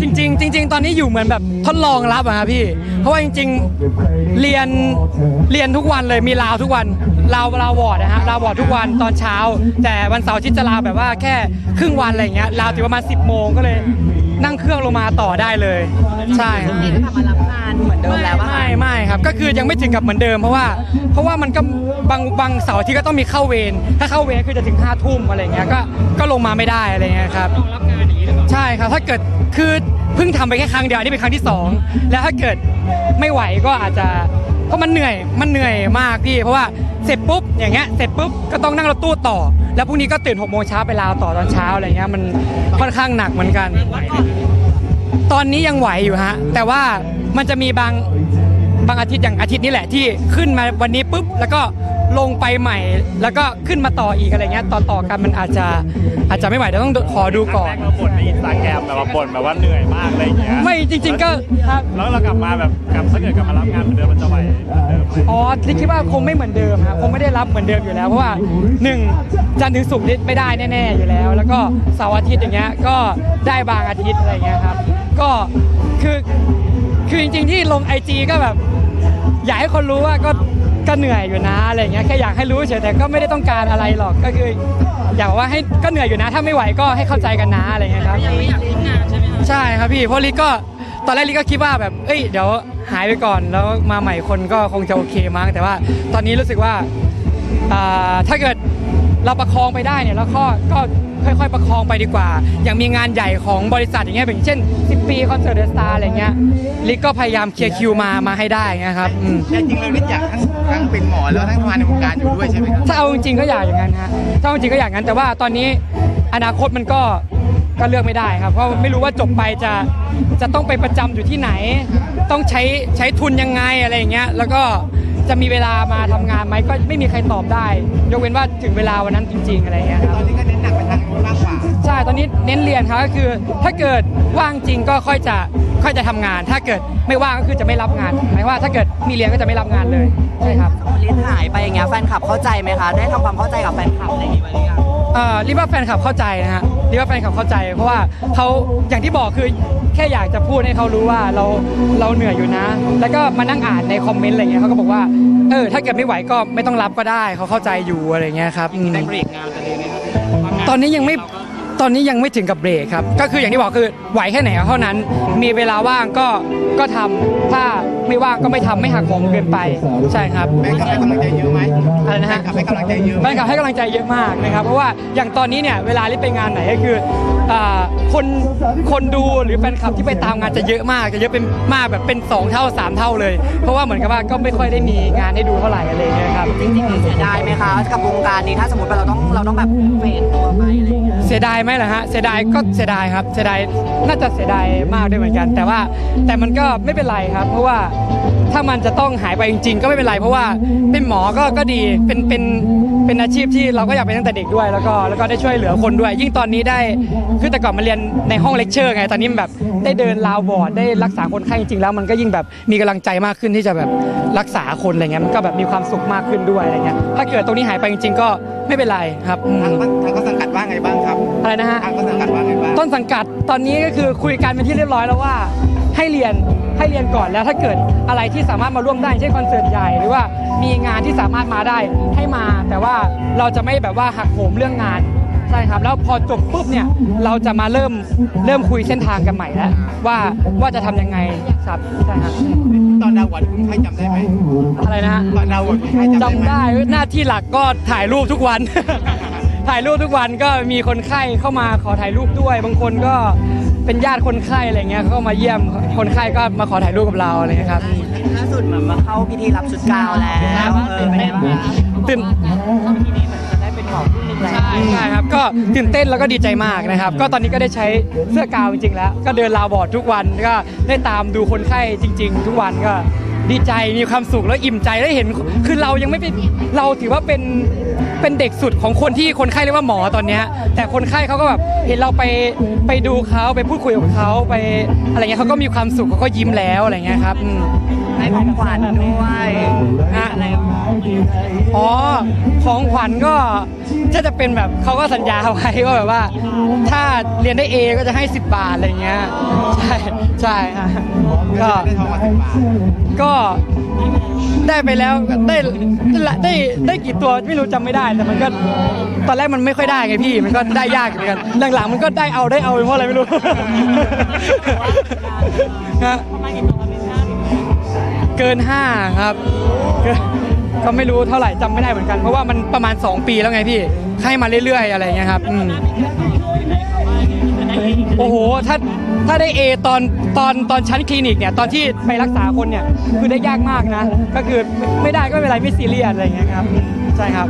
จริงๆจริง ๆ ตอนนี้อยู่เหมือนแบบทดลองรับอะครับพี่ เพราะว่าจริง ๆ เรียนเรียนทุกวันเลยมีลาวทุกวันลาวลาวอร์ดนะฮะลาวอร์ดทุกวันตอนเช้า แต่วันเสาร์อาที่จะลาแบบว่าแค่ครึ่งวันอะไรอย่างเงี้ยลาวถึงประมาณ10โมงก็เลยนั่งเครื่องลงมาต่อได้เลย ใช่ครับนี่กลับมารับงานเหมือนเดิมแล้วป่ะคะไม่ไม่ครับ ก็คือยังไม่ถึงกับเหมือนเดิมเพราะว่า เพราะว่ามันก็บางบางเสาร์อาที่ก็ต้องมีเข้าเวรถ้าเข้าเวรคือจะถึงห้าทุ่มอะไรเงี้ยก็ก็ลงมาไม่ได้อะไรเงี้ยครับรับงานอย่างนี้ใช่ครับถ้าเกิดคือเพิ่งทำไปแค่ครั้งเดียวอันนี่เป็นครั้งที่สองแล้วถ้าเกิดไม่ไหวก็อาจจะเพราะมันเหนื่อยมันเหนื่อยมากพี่เพราะว่าเสร็จปุ๊บอย่างเงี้ยเสร็จปุ๊บก็ต้องนั่งรถตู้ต่อ แล้วพรุ่งนี้ก็ตื่นหกโมงเช้าไปลาวต่อตอนเช้าอะไรเงี้ยมันค่อนข้างหนักเหมือนกัน ตอนนี้ยังไหวอยู่ฮะ แต่ว่ามันจะมีบาง บางอาทิตย์อย่างอาทิตย์นี้แหละที่ขึ้นมาวันนี้ปุ๊บแล้วก็ลงไปใหม่ แล้วก็ขึ้นมาต่ออีกอะไรเงี้ยต่อต่อกันมันอาจจะอาจจะไม่ไหวเดี๋ยวต้องขอดูก่อน แรกเราบ่นในอินสตาแกรมแบบว่าบ่นแบบว่าเหนื่อยมากอะไรอย่างเงี้ยไม่จริง ๆ ก็ครับ แล้วเรากลับมาแบบกลับถ้าเกิดกลับมารับงานเหมือนเดิมมันจะไหวเหมือนเดิมไหมอ๋อคิดว่าคงไม่เหมือนเดิมครับคงไม่ได้รับเหมือนเดิมอยู่แล้วเพราะว่าหนึ่งจันทร์ถึงศุกร์นี่ไม่ได้แน่ๆอยู่แล้ว แล้วก็เสาร์อาทิตย์อย่างเงี้ยก็ได้บางอาทิตย์อะไรเงี้ยครับ ก็คือคือจริงๆที่ลงไอจีก็แบบ อยากให้คนรู้ว่าก็ก็เหนื่อยอยู่นะอะไรเงี้ยแค่อยากให้รู้เฉยแต่ก็ไม่ได้ต้องการอะไรหรอกก็คือ อยากบอกว่าให้ก็เหนื่อยอยู่นะ ถ้าไม่ไหวก็ให้เข้าใจกันนะอะไรเงี้ยครับยังไม่อยากทิ้งงานใช่ไหมคะใช่ครับพี่เพราะลิก็ตอนแรกลิก็คิดว่าแบบเอ้ยเดี๋ยวหายไปก่อนแล้วมาใหม่คนก็คงจะโอเคมั้งแต่ว่าตอนนี้รู้สึกว่าอ่าถ้าเกิด เราประคองไปได้เนี่ยแล้วก็ก็ค่อยๆ ประคองไปดีกว่า อย่างมีงานใหญ่ของบริษัทอย่างเงี้ยอย่างเช่น 10 ปีคอนเสิร์ตเดอะสตาร์อะไรเงี้ยลิก็พยายามเคลียร์คิวมามาให้ได้เงี้ยครับอืม แต่จริงเลยนิดอยากทั้งทั้งเป็นหมอแล้วทั้งทำงานในวงการอยู่ด้วยใช่ไหมครับ ถ้าเอาจริงๆก็อยากอย่างนั้นฮะถ้าเอาจริงก็อยากงั้น แต่ว่าตอนนี้อนาคตมันก็ก็เลือกไม่ได้ครับ เพราะไม่รู้ว่าจบไปจะจะต้องไปประจำอยู่ที่ไหน ต้องใช้ใช้ทุนยังไงอะไรอย่างเงี้ย แล้วก็ จะมีเวลามาทำงานไหมก็ไม่มีใครตอบได้ ยกเว้นว่าถึงเวลาวันนั้นจริง ๆ อะไรอย่างเงี้ยครับ ตอนนี้ก็เน้นหนักไปทางนู้นมากกว่าใช่ตอนนี้เน้นเรียนครับก็คือ ถ้าเกิดว่างจริงก็ค่อยจะค่อยจะทำงาน ถ้าเกิดไม่ว่างก็คือจะไม่รับงานหมายว่าถ้าเกิดมีเรียนก็จะไม่รับงานเลยใช่ครับ ลินหายไปอย่างเงี้ยแฟนคลับเข้าใจไหมคะ ได้ทำความเข้าใจกับแฟนคลับอะไรอย่างงี้ไหมหรือยังเอ่อ รีบว่าแฟนคลับเข้าใจนะฮะรีบว่าแฟนคลับเข้าใจ เพราะว่าเขาอย่างที่บอกคือแค่อยากจะพูดให้เขารู้ว่าเราเราเหนื่อยอยู่นะ แล้วก็มานั่งอ่านในคอมเมนต์อะไรเงี้ยเขาก็บอกว่าเออถ้าเกิดไม่ไหวก็ไม่ต้องรับก็ได้เขาเข้าใจอยู่อะไรเงี้ยครับอืมได้เบรกงานไปเลยไหมครับตอนนี้ยังไม่ ตอนนี้ยังไม่ถึงกับเบรกครับ ก็คืออย่างที่บอกคือไหวแค่ไหนก็เท่านั้น มีเวลาว่างก็ก็ทำถ้าไม่ว่างก็ไม่ทำไม่หักโหมเกินไป ใช่ครับ แฟนคลับให้กำลังใจเยอะไหมอะไรนะฮะ แฟนคลับให้กำลังใจเยอะไหแฟมนคลับให้กำลังใจเยอะมากนะครับ เพราะว่าอย่างตอนนี้เนี่ยเวลาที่ไปงานไหนก็คืออ่า คนคนดูหรือแฟนคลับที่ไปตามงานจะเยอะมากจะเยอะเป็นมากแบบเป็น 2 เท่า 3 เท่าเลย เพราะว่าเหมือนกับว่าก็ไม่ค่อยได้มีงานให้ดูเท่าไหร่อะไรอย่างเงี้ยครับจริงๆเสียดายไหมคะกับวงการนี้ถ้าสมมติว่าเราต้องเราต้องแบบเฟดตัวไปอะไรอย่างเงี้ยเสียดายไหมล่ะฮะเสียดายก็เสียดายครับเสียดายน่าจะเสียดายมากด้วยเหมือนกัน แต่ว่าแต่มันก็ไม่เป็นไรครับ เพราะว่า ถ้ามันจะต้องหายไปจริง ๆ ก็ไม่เป็นไรเพราะว่าเป็นหมอก็ก็ดีเป็นเป็นเป็นอาชีพที่เราก็อยากเป็นตั้งแต่เด็กด้วย แล้วก็แล้วก็ได้ช่วยเหลือคนด้วย ยิ่งตอนนี้ได้คือแต่ก่อนมาเรียนในห้องเลคเชอร์ไงตอนนี้มันแบบได้เดินราวบอร์ดได้รักษาคนไข้จริงๆแล้ว มันก็ยิ่งแบบมีกำลังใจมากขึ้นที่จะแบบรักษาคนอะไรเงี้ยมันก็แบบมีความสุขมากขึ้นด้วยอะไรเงี้ยถ้าเกิดตรงนี้หายไปจริง ๆ ก็ไม่เป็นไรครับอืมทางทางเขาสังกัดว่าไงบ้างครับอะไรนะฮะทางเขาสังกัดว่าไงบ้างต้นสังกัดตอนนี้ก็คือคุยกันเป็นที่เรียบร้อยแล้วว่า ให้เรียนให้เรียนก่อนแล้วถ้าเกิดอะไรที่สามารถมาร่วมได้เช่นคอนเสิร์ตใหญ่หรือว่ามีงานที่สามารถมาได้ให้มา แต่ว่าเราจะไม่แบบว่าหักโหมเรื่องงานใช่ครับแล้วพอจบปุ๊บเนี่ยเราจะมาเริ่มเริ่มคุยเส้นทางกันใหม่แล้วว่าว่าจะทำยังไงครับใช่ครับตอนดาวหวันคุณใครจำได้ไหมอะไรนะฮะตอนดาวหวันคุณใครจำได้จำไหมได้หน้าที่หลักก็ถ่ายรูปทุกวัน ถ่ายรูปทุกวันก็มีคนไข้เข้ามาขอถ่ายรูปด้วย บางคนก็ เป็นญาติคนไข้อะไรเงี้ยเขาก็มาเยี่ยมคนไข้ก็มาขอถ่ายรูปกับเราอะไรเงี้ยครับล่าสุดเหมือนมาเข้าพิธีรับชุดกาวแล้วเออเป็นไงบ้างคะตื่นเข้าพิธีนี้เหมือนจะได้เป็นหมอผู้หนึ่งแล้วใช่ใช่ครับก็ตื่นเต้นแล้วก็ดีใจมากนะครับ ก็ตอนนี้ก็ได้ใช้เสื้อกาวจริงๆแล้ว ก็เดินลาวบอร์ดทุกวันก็ได้ตามดูคนไข้จริง ๆ ทุกวันก็ ดีใจมีความสุขแล้วอิ่มใจได้เห็น คือเรายังไม่เป็นเราถือว่าเป็นเป็นเด็กสุดของคนที่คนไข้เรียกว่าหมอตอนเนี้ยแต่คนไข้เขาก็แบบเห็นเราไปไปดูเขาไปพูดคุยกับเขาไปอะไรเงี้ยเขาก็มีความสุขเขาก็ยิ้มแล้วอะไรเงี้ยครับอืม ให้ของขวัญด้วยฮะอะไรอ๋อ ของขวัญก็ถ้าจะเป็นแบบเขาก็สัญญาไว้ว่าแบบว่า ถ้าเรียนได้ A ก็จะให้ 10 บาทอะไรเงี้ย ใช่ ใช่ฮะก็ได้ทองมาสิบบาทก็ได้ไปแล้วได้ได้ได้กี่ตัวไม่รู้จำไม่ได้แต่มันก็ตอนแรกมันไม่ค่อยได้ไงพี่มันก็ได้ยากเหมือนกันหลังๆมันก็ได้เอาได้เอาเพราะอะไรไม่รู้ฮะเกินห้าครับก็ไม่รู้เท่าไหร่จำไม่ได้เหมือนกันเพราะว่ามันประมาณ 2 ปีแล้วไงพี่ให้มาเรื่อยๆอะไรเงี้ยครับอืม โอ้โห ถ้าถ้าได้ A ตอนตอนตอนชั้นคลินิกเนี่ย ตอนที่ไปรักษาคนเนี่ย คือได้ยากมากนะ ก็คือไม่ได้ก็ไม่เป็นไรไม่ซีเรียสอะไรอย่างเงี้ยครับ ใช่ครับ